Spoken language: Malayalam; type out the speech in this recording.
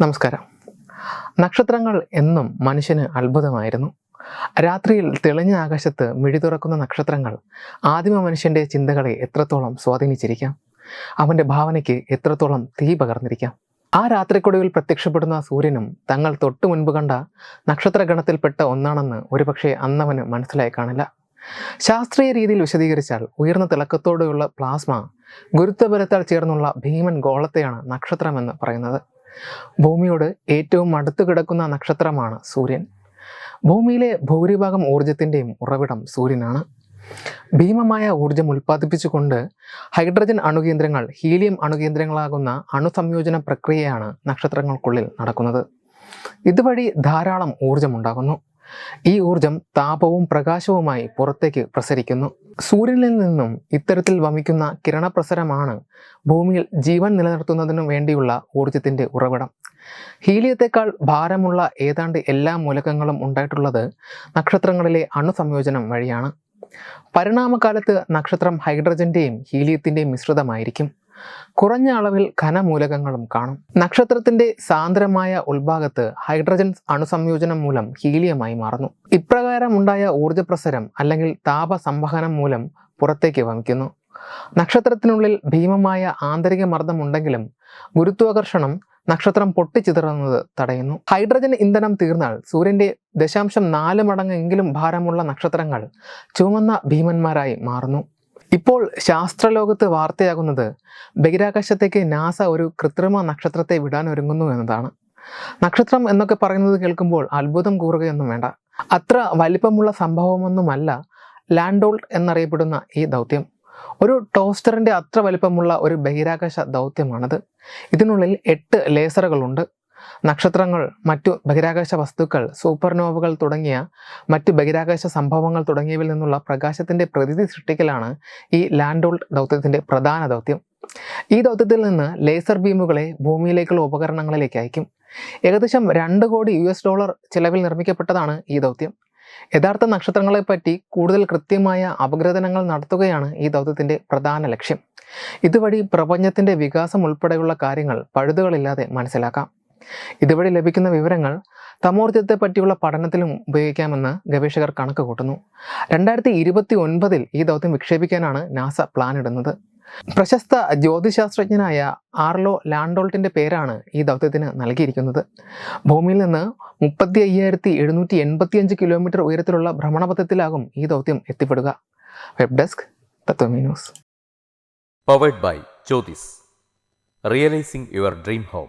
നമസ്കാരം. നക്ഷത്രങ്ങൾ എന്നും മനുഷ്യന് അത്ഭുതമായിരുന്നു. രാത്രിയിൽ തെളിഞ്ഞ ആകാശത്ത് മിഴി തുറക്കുന്ന നക്ഷത്രങ്ങൾ ആദിമ മനുഷ്യന്റെ ചിന്തകളെ എത്രത്തോളം സ്വാധീനിച്ചിരിക്കാം? അവന്റെ ഭാവനയ്ക്ക് എത്രത്തോളം തീ പകർന്നിരിക്കാം? ആ രാത്രിക്കൊടുവിൽ പ്രത്യക്ഷപ്പെടുന്ന സൂര്യനും തങ്ങൾ തൊട്ടു മുൻപ് കണ്ട നക്ഷത്രഗണത്തിൽപ്പെട്ട ഒന്നാണെന്ന് ഒരുപക്ഷെ അന്നവന് മനസ്സിലായി കാണില്ല. ശാസ്ത്രീയ രീതിയിൽ വിശദീകരിച്ചാൽ ഉയർന്ന തിളക്കത്തോടെയുള്ള പ്ലാസ്മ ഗുരുത്വബലത്താൽ ചേർന്നുള്ള ഭീമൻ ഗോളത്തെയാണ് നക്ഷത്രമെന്ന് പറയുന്നത്. ഭൂമിയോട് ഏറ്റവും അടുത്ത് കിടക്കുന്ന നക്ഷത്രമാണ് സൂര്യൻ. ഭൂമിയിലെ ഭൂരിഭാഗം ഊർജത്തിന്റെയും ഉറവിടം സൂര്യനാണ്. ഭീമമായ ഊർജം ഉൽപ്പാദിപ്പിച്ചുകൊണ്ട് ഹൈഡ്രജൻ അണുകേന്ദ്രങ്ങൾ ഹീലിയം അണുകേന്ദ്രങ്ങളാകുന്ന അണുസംയോജന പ്രക്രിയയാണ് നക്ഷത്രങ്ങൾക്കുള്ളിൽ നടക്കുന്നത്. ഇതുവഴി ധാരാളം ഊർജമുണ്ടാകുന്നു ഈ ഊർജം താപവും പ്രകാശവുമായി പുറത്തേക്ക് പ്രസരിക്കുന്നു. സൂര്യനിൽ നിന്നും ഇത്തരത്തിൽ വമിക്കുന്ന കിരണപ്രസരമാണ് ഭൂമിയിൽ ജീവൻ നിലനിർത്തുന്നതിനു വേണ്ടിയുള്ള ഊർജത്തിന്റെ ഉറവിടം. ഹീലിയത്തെക്കാൾ ഭാരമുള്ള ഏതാണ്ട് എല്ലാ മൂലകങ്ങളും ഉണ്ടായിട്ടുള്ളത് നക്ഷത്രങ്ങളിലെ അണുസംയോജനം വഴിയാണ്. പരിണാമകാലത്ത് നക്ഷത്രം ഹൈഡ്രജന്റെയും ഹീലിയത്തിന്റെയും മിശ്രിതമായിരിക്കും. കുറഞ്ഞ അളവിൽ ഘനമൂലകങ്ങളും കാണും. നക്ഷത്രത്തിന്റെ സാന്ദ്രമായ ഉൾഭാഗത്ത് ഹൈഡ്രജൻ അണുസംയോജനം മൂലം ഹീലിയമായി മാറുന്നു. ഇപ്രകാരം ഉണ്ടായ ഊർജപ്രസരം അല്ലെങ്കിൽ താപസംവഹനം മൂലം പുറത്തേക്ക് വമിക്കുന്നു. നക്ഷത്രത്തിനുള്ളിൽ ഭീമമായ ആന്തരിക മർദ്ദം ഉണ്ടെങ്കിലും ഗുരുത്വാകർഷണം നക്ഷത്രം പൊട്ടിച്ചിതറുന്നത് തടയുന്നു. ഹൈഡ്രജൻ ഇന്ധനം തീർന്നാൽ സൂര്യന്റെ ദശാംശം നാല് മടങ്ങ് എങ്കിലും ഭാരമുള്ള നക്ഷത്രങ്ങൾ ചുവന്ന ഭീമന്മാരായി മാറുന്നു. ഇപ്പോൾ ശാസ്ത്രലോകത്ത് വാർത്തയാകുന്നത് ബഹിരാകാശത്തേക്ക് നാസ ഒരു കൃത്രിമ നക്ഷത്രത്തെ വിടാൻ ഒരുങ്ങുന്നു എന്നതാണ്. നക്ഷത്രം എന്നൊക്കെ പറയുന്നത് കേൾക്കുമ്പോൾ അത്ഭുതം കൂറുകയൊന്നും വേണ്ട. അത്ര വലിപ്പമുള്ള സംഭവമൊന്നുമല്ല ലാൻഡോൾട്ട് എന്നറിയപ്പെടുന്ന ഈ ദൗത്യം. ഒരു ടോസ്റ്ററിന്റെ അത്ര വലിപ്പമുള്ള ഒരു ബഹിരാകാശ ദൗത്യമാണത്. ഇതിനുള്ളിൽ എട്ട് ലേസറുകളുണ്ട്. നക്ഷത്രങ്ങൾ മറ്റു ബഹിരാകാശ വസ്തുക്കൾ സൂപ്പർനോവകൾ തുടങ്ങിയ മറ്റു ബഹിരാകാശ സംഭവങ്ങൾ തുടങ്ങിയവയിൽ നിന്നുള്ള പ്രകാശത്തിന്റെ പ്രതിനിധി സൃഷ്ടിക്കലാണ് ഈ ലാൻഡോൾഡ് ദൗത്യത്തിന്റെ പ്രധാന ദൗത്യം. ഈ ദൗത്യത്തിൽ നിന്ന് ലേസർ ബീമുകളെ ഭൂമിയിലേക്കുള്ള ഉപകരണങ്ങളിലേക്ക് അയക്കും. ഏകദേശം രണ്ട് കോടി യു എസ് ഡോളർ ചിലവിൽ നിർമ്മിക്കപ്പെട്ടതാണ് ഈ ദൗത്യം. യഥാർത്ഥ നക്ഷത്രങ്ങളെപ്പറ്റി കൂടുതൽ കൃത്യമായ അപഗ്രഥനങ്ങൾ നടത്തുകയാണ് ഈ ദൗത്യത്തിന്റെ പ്രധാന ലക്ഷ്യം. ഇതുവഴി പ്രപഞ്ചത്തിന്റെ വികാസം ഉൾപ്പെടെയുള്ള കാര്യങ്ങൾ പഴുതുകളില്ലാതെ മനസ്സിലാക്കാം. ഇതുവഴി ലഭിക്കുന്ന വിവരങ്ങൾ തമോർജത്തെ പറ്റിയുള്ള പഠനത്തിലും ഉപയോഗിക്കാമെന്ന് ഗവേഷകർ കണക്ക് കൂട്ടുന്നു. രണ്ടായിരത്തി ഇരുപത്തി ഒൻപതിൽ ഈ ദൗത്യം വിക്ഷേപിക്കാനാണ് നാസ പ്ലാൻ ഇടുന്നത് പ്രശസ്ത ജ്യോതിശാസ്ത്രജ്ഞനായ ആർലോ ലാൻഡോൾട്ടിന്റെ പേരാണ് ഈ ദൗത്യത്തിന് നൽകിയിരിക്കുന്നത്. ഭൂമിയിൽ നിന്ന് മുപ്പത്തി അയ്യായിരത്തി എഴുന്നൂറ്റി എൺപത്തിയഞ്ച് കിലോമീറ്റർ ഉയരത്തിലുള്ള ഭ്രമണപഥത്തിലാകും ഈ ദൗത്യം എത്തിപ്പെടുക. Web desk തത്വമി powered by Jyothis realising your dream home